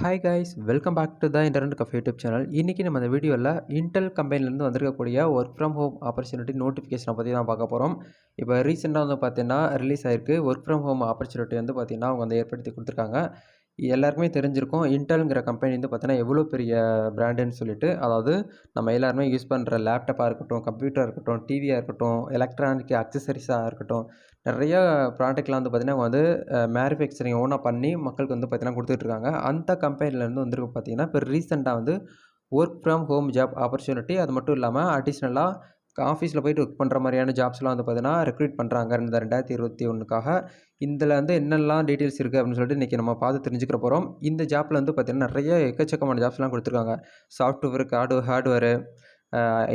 Hi guys welcome back to the internet cafe YouTube channel இன்றைக்கி நம்ம இந்த வீடியோவில் இன்டெல் கம்பெனிலேருந்து வந்திருக்கக்கூடிய ஒர்க் ஃப்ரம் ஹோம் ஆப்பர்ச்சுனிட்டி நோட்டிஃபிகேஷனை பற்றி தான் பார்க்க போகிறோம் இப்போ ரீசெண்டாக வந்து பார்த்தீங்கன்னா ரிலீஸ் ஆயிருக்கு. ஒர்க் ஃப்ரம் ஹோம் ஆப்பர்ச்சுனிட்டி வந்து பார்த்திங்கன்னா அவங்க வந்து ஏற்படுத்தி கொடுத்துருக்காங்க. எல்லாருக்குமே தெரிஞ்சிருக்கும். இன்டெல்ங்கிற கம்பெனி வந்து பார்த்தீங்கன்னா எவ்வளோ பெரிய பிராண்டுன்னு சொல்லிட்டு அதாவது நம்ம எல்லாருமே யூஸ் பண்ணுற லேப்டாப்பாக இருக்கட்டும் கம்ப்யூட்டராக இருக்கட்டும் டிவியாக இருக்கட்டும் எலக்ட்ரானிக் அக்சசரிஸாக இருக்கட்டும் நிறைய ப்ராடக்ட்லாம் வந்து பார்த்திங்கன்னா அவங்க வந்து மேனுஃபேக்சரிங் ஓனாக பண்ணி மக்களுக்கு வந்து பார்த்திங்கன்னா கொடுத்துட்ருக்காங்க அந்த கம்பெனிலேருந்து வந்துருக்கு பார்த்திங்கன்னா இப்போ ரீசெண்டாக வந்து work from home job opportunity அது மட்டும் இல்லாமல் அடிஷ்னலாக ஆஃபீஸில் போயிட்டு ஒர்க் பண்ணுற மாதிரியான ஜாப்ஸ்லாம் வந்து பார்த்தீங்கன்னா ரெக்ரூட் பண்ணுறாங்க. இந்த ரெண்டாயிரத்தி இருபத்தி ஒன்றுக்காக. இதில் வந்து என்னெல்லாம் டீட்டெயில்ஸ் இருக்குது அப்படின்னு சொல்லிட்டு இன்றைக்கி நம்ம பார்த்து தெரிஞ்சுக்கிற போகிறோம். இந்த ஜாப்பில் வந்து பார்த்திங்கன்னா நிறைய எக்கச்சக்கமான ஜாப்ஸ்லாம் கொடுத்துருக்காங்க. Software hard hardware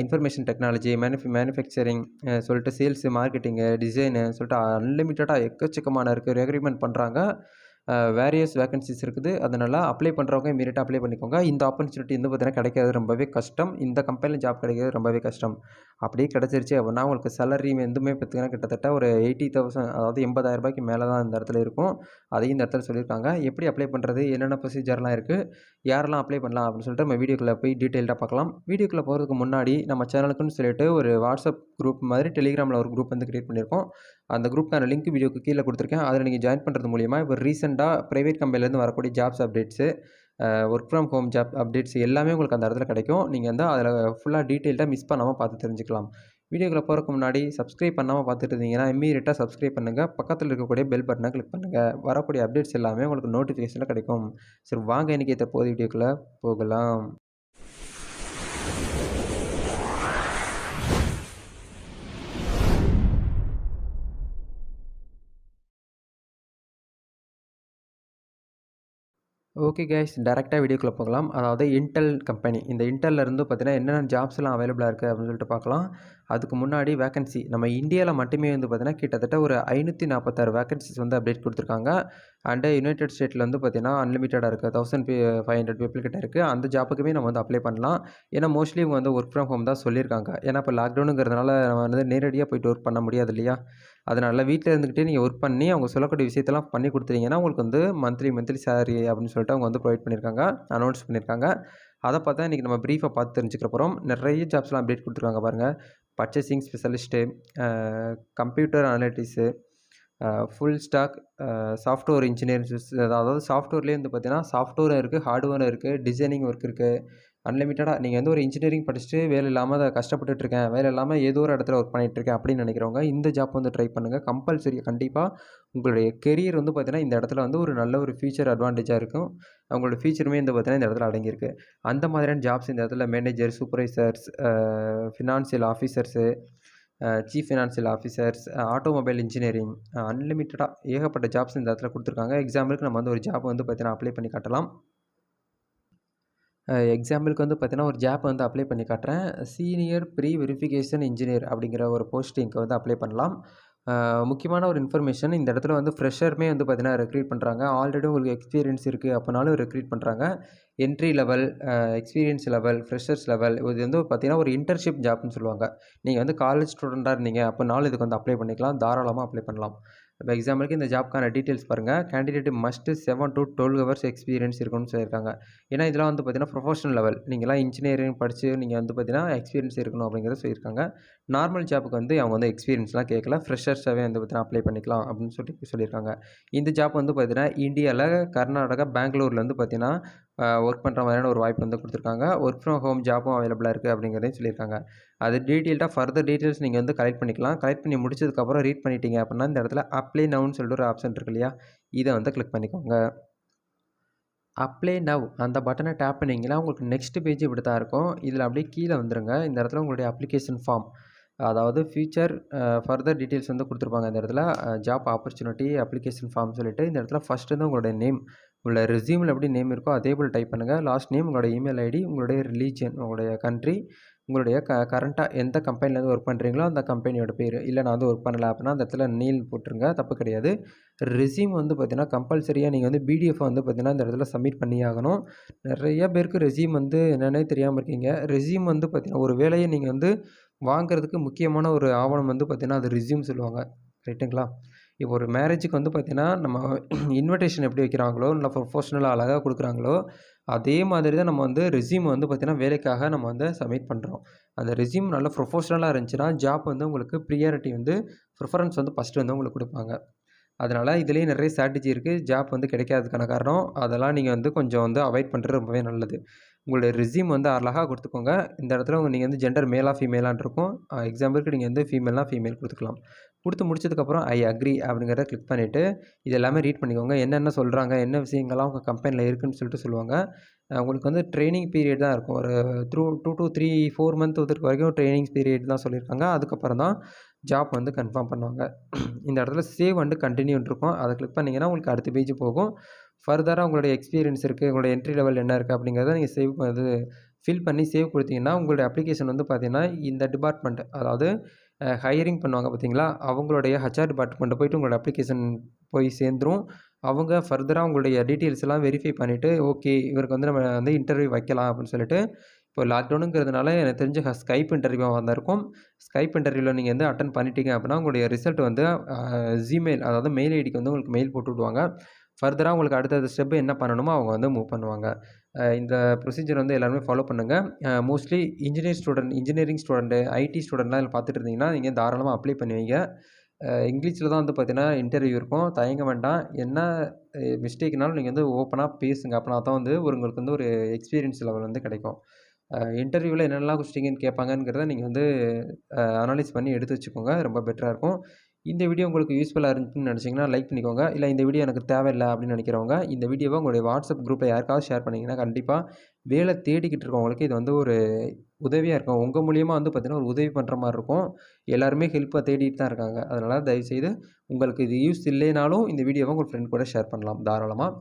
information technology மேனுஃபே manufacturing சொல்லிட்டு சேல்ஸு மார்க்கெட்டிங்கு டிசைனு சொல்லிட்டு அன்லிமிட்டடாக எக்கச்சக்கமான இருக்குது ரெக்ரூட்மெண்ட் பண்ணுறாங்க வேரியஸ் வேகன்சிஸ் இருக்குது. அதனால் அப்ளை பண்ணுறவங்க இமீடியட்டாக அப்ளை பண்ணிக்கோங்க. இந்த ஆப்பர்ச்சுனிட்டி வந்து பார்த்தீங்கன்னா கிடைக்கிறது ரொம்பவே கஷ்டம். இந்த கம்பெனியில் ஜாப் கிடைக்கிறது ரொம்பவே கஷ்டம். அப்படியே கிடச்சிருச்சு அப்படின்னா உங்களுக்கு சேலரி எதுவுமே பார்த்திங்கன்னா கிட்டத்தட்ட ஒரு எயிட்டி தௌசண்ட் அதாவது எண்பதாயிரம் ரூபாய்க்கு மேலே தான் இந்த இடத்துல இருக்கும். அதையும் இந்த இடத்துல சொல்லியிருக்காங்க. எப்படி அப்ளை பண்ணுறது என்னென்ன ப்ரொசீஜர்லாம் இருக்குது யாரெல்லாம் அப்ளை பண்ணலாம்? அப்படின்னு சொல்லிட்டு நம்ம வீடியோக்குள்ளே போய் டீட்டெயில்டாக பார்க்கலாம். வீடியோக்குள்ளே போகிறதுக்கு முன்னாடி நம்ம சேனலுக்குன்னு சொல்லிட்டு ஒரு வாட்ஸ்அப் குரூப் மாதிரி டெலிகிராமில் ஒரு குரூப் வந்து க்ரியேட் பண்ணியிருக்கோம். அந்த குரூப்க்கான லிங்க் வீடியோக்கு கீழே கொடுத்துருக்கேன். அதில் நீங்கள் ஜாயின் பண்ணுறது மூலிமா இப்போ ரீசெண்டாக ப்ரைவேட் கம்பெனிலேருந்து வரக்கூடிய jobs updates work from home job updates எல்லாமே உங்களுக்கு அந்த இடத்துல கிடைக்கும். நீங்கள் வந்து அதில் ஃபுல்லாக டீட்டெயில்டாக மிஸ் பண்ணாமல் பார்த்து தெரிஞ்சுக்கலாம். வீடியோக்குள்ளே போகிறக்கு முன்னாடி சப்ஸ்கிரைப் பண்ணாமல் பார்த்துட்டு இருந்தீங்கன்னா இம்மீடியட்டாக சப்ஸ்கிரைப் பண்ணுங்கள் பக்கத்தில் இருக்கக்கூடிய பெல் பட்டனை கிளிக் பண்ணுங்கள் வரக்கூடிய அப்டேட்ஸ் எல்லாமே உங்களுக்கு நோட்டிஃபிகேஷனில் கிடைக்கும். சரி வாங்க இன்றைக்கி ஏற்ற போது வீடியோக்குள்ளே போகலாம். ஓகே கேஸ் டேரெக்டாக வீடியோக்குள்ளே போகலாம். அதாவது இன்டெல் கம்பெனி இந்த இன்டெல்லேருந்து பார்த்தீங்கன்னா என்னென்ன ஜாப்ஸ்லாம் அவைலபிளாக இருக்குது அப்படின்னு சொல்லிட்டு பார்க்கலாம். அதுக்கு முன்னாடி வேகன்சி நம்ம இந்தியாவில் மட்டுமே வந்து பார்த்திங்கன்னா கிட்டத்தட்ட ஒரு ஐநூற்றி நாற்பத்தாறு வேகன்சிஸ் வந்து அப்டேட் கொடுத்துருக்காங்க. அண்டு யுனைடெட் ஸ்டேட்டில் வந்து பார்த்திங்கன்னா அன்லிமிட்டடாக இருக்குது thousand B five hundred people கிட்ட இருக்குது அந்த ஜாப்புக்குமே நம்ம வந்து அப்ளை பண்ணலாம். ஏன்னா மோஸ்ட்லி இவங்க வந்து ஒர்க் ஃப்ரம் ஹோம் தான் சொல்லியிருக்காங்க. ஏன்னா இப்போ லாக்டவுனுங்கிறதுனால நம்ம வந்து நேரடியாக போயிட்டு ஒர்க் பண்ண முடியாது இல்லையா? அதனால் வீட்டில் இருந்துக்கிட்டே நீங்கள் ஒர்க் பண்ணி அவங்க சொல்லக்கூடிய விஷயத்தெல்லாம் பண்ணி கொடுத்துட்டீங்கன்னா உங்களுக்கு வந்து மந்த்லி மந்த்லி சேலரி அப்படின்னு சொல்லிட்டு அவங்க வந்து ப்ரொவைட் பண்ணியிருக்காங்க. அனௌன்ஸ் பண்ணியிருக்காங்க. அதை பார்த்தா இன்றைக்கி நம்ம ப்ரீஃபாக பார்த்து தெரிஞ்சுக்கிற போகிறோம் நிறைய ஜாப்ஸ்லாம் அப்டேட் கொடுத்துருக்காங்க பாருங்கள் purchasing specialist computer analytics full stack software engineering அதாவது சாஃப்ட்வேர்லேயே வந்து பார்த்தீங்கன்னா சாஃப்ட்வேரும் இருக்குது ஹார்ட்வேரும் இருக்குது டிசைனிங் ஒர்க் இருக்குது அன்லிமிட்டடாக நீங்கள் வந்து ஒரு இன்ஜினியரிங் படிச்சுட்டு வேலை இல்லாமல் அதை கஷ்டப்பட்டுட்டு இருக்கேன் வேலை இல்லாமல் ஏதோ ஒரு இடத்துல ஒர்க் பண்ணிகிட்ருக்கேன் அப்படின்னு நினைக்கிறவங்க இந்த ஜாப் வந்து ட்ரை பண்ணுங்கள் கம்பல்சரி கண்டிப்பாக உங்களுடைய கெரியர் வந்து பார்த்தீங்கன்னா இந்த இடத்துல வந்து ஒரு நல்ல ஒரு ஃபியூச்சர் அட்வான்டேஜாக இருக்கும். அவங்களோட ஃபியூச்சருமே வந்து பார்த்தீங்கன்னா இந்த இடத்துல அடங்கியிருக்கு. அந்த மாதிரியான ஜாப்ஸ் இந்த இடத்துல manager supervisors financial officers chief financial officers automobile engineering அன்லிமிட்டடாக ஏகப்பட்ட ஜாப்ஸ் இந்த இடத்துல கொடுத்துருக்காங்க. எக்ஸாம்பிளுக்கு நம்ம வந்து ஒரு ஜாப் வந்து பார்த்தீங்கன்னா அப்ளை பண்ணி காட்டலாம். எக்ஸாம்பிளுக்கு வந்து பார்த்தீங்கன்னா ஒரு ஜாப் வந்து அப்ளை பண்ணி காட்டுறேன். சீனியர் ப்ரீ வெரிஃபிகேஷன் இன்ஜினியர் அப்படிங்கிற ஒரு போஸ்டிங்க்கு வந்து அப்ளை பண்ணலாம். முக்கியமான ஒரு இன்ஃபர்மேஷன் இந்த இடத்துல வந்து ஃப்ரெஷருமே வந்து பார்த்தீங்கன்னா ரெக்ரூட் பண்ணுறாங்க ஆல்ரெடி உங்களுக்கு எக்ஸ்பீரியன்ஸ் இருக்குது அப்படின்னாலும் ரெக்ரூட் பண்ணுறாங்க entry level experience level freshers level இது வந்து பார்த்தீங்கன்னா ஒரு இன்டர்ன்ஷிப் ஜாப்னு சொல்லுவாங்க. நீங்கள் வந்து காலேஜ் ஸ்டூடெண்ட்டாக இருந்தீங்க அப்படின்னாலும் இதுக்கு வந்து அப்ளை பண்ணிக்கலாம். தாராளமாக அப்ளை பண்ணலாம். இப்போ எக்ஸாம்பிளுக்கு இந்த ஜாப்க்கான டீட்டெயில்ஸ் பாருங்கள் candidate must seven to twelve hours experience இருக்கணும்னு சொல்லியிருக்காங்க. ஏன்னா இதெல்லாம் வந்து பார்த்தீங்கன்னா ப்ரொஃபஷனல் லெவல் நீங்களாம் இன்ஜினியரிங் படித்து நீங்கள் வந்து பார்த்தீங்கன்னா எக்ஸ்பீரியன்ஸ் இருக்கணும் அப்படிங்கிறத சொல்லியிருக்காங்க. நார்மல் ஜாப்புக்கு வந்து அவங்க வந்து எக்ஸ்பீரியன்ஸ்லாம் கேட்கல. ஃப்ரெஷர்ஸாகவே வந்து பார்த்தீங்கன்னா அப்ளை பண்ணிக்கலாம் அப்படின்னு சொல்லி சொல்லியிருக்காங்க. இந்த ஜாப் வந்து பார்த்தீங்கன்னா இந்தியாவில் கர்நாடகா பெங்களூரில் வந்து பார்த்தீங்கன்னா ஒர்க் பண்ணுற மாதிரியான ஒரு வாய்ப்பு வந்து கொடுத்துருக்காங்க. ஒர்க் ஃப்ரம் ஹோம் ஜாப்பும் அவைலபிளாக இருக்குது அப்படிங்கிறதையும் சொல்லியிருக்காங்க. அது டீட்டெயில்டாக ஃபர்தர் டீட்டெயில்ஸ் நீங்கள் வந்து கலெக்ட் பண்ணிக்கலாம். கலெக்ட் பண்ணி முடிச்சதுக்கப்புறம் ரீட் பண்ணிட்டீங்க அப்படின்னா இந்த இடத்துல அப்ளை நவுன்னு சொல்லிட்டு ஒரு ஆப்ஷன் இருக்கு இல்லையா? இதை வந்து கிளிக் பண்ணிக்கோங்க. அப்ளை நவ் அந்த பட்டனை டேப் பண்ணிங்கன்னா உங்களுக்கு நெக்ஸ்ட் பேஜ் இப்படி தான் இருக்கும். இதில் அப்படியே கீழே வந்துடுங்க இந்த இடத்துல உங்களுடைய அப்ளிகேஷன் ஃபார்ம் அதாவது ஃபியூச்சர் ஃபர்தர் டீட்டெயில்ஸ் வந்து கொடுத்துருப்பாங்க இந்த இடத்துல. ஜாப் ஆப்பர்ச்சுனிட்டி அப்ளிகேஷன் ஃபார்ம் சொல்லிட்டு இந்த இடத்துல ஃபஸ்ட்டு வந்து உங்களுடைய நேம் உங்களோட ரெசியூமில் எப்படி நேம் இருக்கோ அதே போல் டைப் பண்ணுங்கள் லாஸ்ட் நேம் உங்களோட இமெயில் ஐடி உங்களுடைய ரிலீஜியன் உங்களுடைய கண்ட்ரி உங்களுடைய க கரண்ட்டாக எந்த கம்பெனிலேருந்து ஒர்க் பண்ணுறீங்களோ அந்த கம்பெனியோட பேர். இல்லை நான் வந்து ஒர்க் பண்ணல அப்படின்னா அந்த இடத்துல நீல் போட்டுருங்க. தப்பு கிடையாது. ரெசியூம் வந்து பார்த்திங்கன்னா கம்பல்சரியாக நீங்கள் வந்து பிடிஎஃப் வந்து பார்த்தீங்கன்னா இந்த இடத்துல சப்மிட் பண்ணி ஆகணும். நிறைய பேருக்கு ரெசியூம் வந்து என்னென்னே தெரியாமல் இருக்கீங்க. ரெசியூம் வந்து பார்த்திங்கன்னா ஒரு வேலையை நீங்கள் வந்து வாங்குறதுக்கு முக்கியமான ஒரு ஆவணம் வந்து பார்த்திங்கன்னா அது ரெசியூம் சொல்லுவாங்க. ரைட்டுங்களா இப்போ ஒரு மேரேஜுக்கு வந்து பார்த்திங்கன்னா நம்ம இன்விடேஷன் எப்படி வைக்கிறாங்களோ, இல்லை ப்ரொஃபஷனலாக அழகாக கொடுக்குறாங்களோ அதே மாதிரி தான் நம்ம வந்து ரெஸ்யூம் வந்து பார்த்திங்கன்னா வேலைக்காக நம்ம வந்து சப்மிட் பண்ணுறோம் அந்த ரெஸ்யூம் நல்லா ப்ரொஃபஷனலாக இருந்துச்சுன்னா, ஜாப் வந்து உங்களுக்கு ப்ரியாரிட்டி வந்து ப்ரிஃபரன்ஸ் வந்து ஃபர்ஸ்ட்டு வந்து உங்களுக்கு கொடுப்பாங்க. அதனால் இதுலேயே நிறைய ஸ்ட்ராட்டஜி இருக்குது ஜாப் வந்து கிடைக்காததுக்கான காரணம், அதெல்லாம் நீங்கள் வந்து கொஞ்சம் வந்து அவாய்ட் பண்ணுறது ரொம்பவே நல்லது. உங்களுடைய ரெஸ்யூம் வந்து அழகாக கொடுத்துக்கோங்க. இந்த இடத்துல நீங்கள் வந்து ஜெண்டர் மேலாக ஃபீமேலான் இருக்கும். எக்ஸாம்பிளுக்கு நீங்கள் வந்து ஃபீமேல்னா ஃபீமேல் கொடுத்துக்கலாம். கொடுத்து முடிச்சதுக்கப்புறம் ஐ அக்ரி அப்படிங்கிறத கிளிக் பண்ணிவிட்டு இது எல்லாமே ரீட் பண்ணிக்கோங்க. என்னென்ன சொல்கிறாங்க என்ன விஷயங்கள்லாம் உங்கள் கம்பெனியில் இருக்குன்னு சொல்லிட்டு சொல்லுவாங்க. உங்களுக்கு வந்து ட்ரைனிங் பீரியட் தான் இருக்கும். ஒரு த்ரூ டூ டூ 3, 4 மந்த் வரைக்கும் ட்ரைனிங் பீரியட் தான் சொல்லியிருக்காங்க. அதுக்கப்புறம் தான் ஜாப் வந்து கன்ஃபார்ம் பண்ணுவாங்க. இந்த இடத்துல சேவ் வந்து கண்டினியூன் இருக்கும். அதை கிளிக் பண்ணிங்கன்னா உங்களுக்கு அடுத்த பேஜ் போகும். ஃபர்தராக உங்களுடைய எக்ஸ்பீரியன்ஸ் இருக்குது உங்களுடைய என்ட்ரி லெவல் என்ன இருக்குது அப்படிங்கிறத நீங்கள் சேவ் இது ஃபில் பண்ணி சேவ் கொடுத்தீங்கன்னா உங்களுடைய அப்ளிகேஷன் வந்து பார்த்திங்கன்னா இந்த டிபார்ட்மெண்ட் அதாவது ஹையரிங் பண்ணுவாங்க பார்த்தீங்களா, அவங்களுடைய ஹெச்ஆர் டிபார்ட்மெண்ட்டை போயிட்டு உங்களோட அப்ளிகேஷன் போய் சேர்ந்துரும். அவங்க ஃபர்தராக உங்களுடைய டீட்டெயில்ஸ் எல்லாம் வெரிஃபை பண்ணிவிட்டு ஓகே இவருக்கு வந்து நம்ம வந்து இன்டர்வியூ வைக்கலாம் அப்படின்னு சொல்லிட்டு, இப்போ லாக்டவுனுங்கிறதுனால எனக்கு தெரிஞ்சு ஸ்கைப் இன்டர்வியூவாக வந்திருக்கும். ஸ்கைப் இன்டர்வியூவில் நீங்கள் வந்து அட்டன் பண்ணிட்டீங்க அப்படின்னா, உங்களுடைய ரிசல்ட் வந்து ஜிமெயில் அதாவது மெயில் ஐடிக்கு வந்து உங்களுக்கு மெயில் போட்டு விடுவாங்க. ஃபர்தராக உங்களுக்கு அடுத்தடுத்த ஸ்டெப்பு என்ன பண்ணணுமோ அவங்க வந்து மூவ் பண்ணுவாங்க. இந்த ப்ரொசீஜர் வந்து எல்லாருமே ஃபாலோ பண்ணுங்க. Mostly engineer student engineering student IT ஸ்டூடண்ட்லாம் இதில் பார்த்துட்டு இருந்தீங்கன்னா, நீங்கள் தாராளமாக அப்ளை பண்ணுவீங்க இங்கிலீஷில் தான் வந்து பார்த்தீங்கன்னா, இன்டர்வியூ இருக்கும். தயங்க வேண்டாம். என்ன மிஸ்டேக்னாலும் நீங்கள் வந்து ஓப்பனாக பேசுங்க. அப்படின்னா தான் வந்து ஒரு உங்களுக்கு வந்து ஒரு எக்ஸ்பீரியன்ஸ் லெவல் வந்து கிடைக்கும். இன்டர்வியூவில் என்னென்னலாம் கொஸ்டின் கேட்பாங்கங்கிறத நீங்கள் வந்து அனலைஸ் பண்ணி எடுத்து வச்சுக்கோங்க. ரொம்ப பெட்டராக இருக்கும். இந்த வீடியோ உங்களுக்கு யூஸ்ஃபுல்லாக இருந்துச்சுன்னு நினச்சிங்கன்னா லைக் பண்ணிக்கோங்க. இல்லை இந்த வீடியோ எனக்கு தேவையில்லை அப்படின்னு நினைக்கிறவங்க இந்த வீடியோவை உங்களுடைய வாட்ஸ்அப் குரூப்பில் யாருக்காவது ஷேர் பண்ணிங்கன்னா கண்டிப்பாக வேலை தேடிக்கிட்டு இருக்கவங்களுக்கு இது வந்து ஒரு உதவியாக இருக்கும். உங்கள் மூலியமாக வந்து பார்த்திங்கன்னா ஒரு உதவி பண்ணுற மாதிரி இருக்கும். எல்லாருமே ஹெல்ப்பாக தேடிட்டு தான் இருக்காங்க. அதனால் தயவுசெய்து உங்களுக்கு இது யூஸ் இல்லைனாலும், இந்த வீடியோவை உங்கள் ஃப்ரெண்ட் கூட ஷேர் பண்ணலாம் தாராளமாக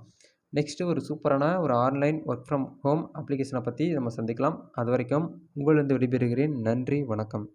நெக்ஸ்ட்டு ஒரு சூப்பரான ஒரு ஆன்லைன் ஒர்க் ஃப்ரம் ஹோம் அப்ளிகேஷனை பற்றி நம்ம சந்திக்கலாம். அது வரைக்கும் உங்களிருந்து விடைபெறுகிறேன். நன்றி, வணக்கம்.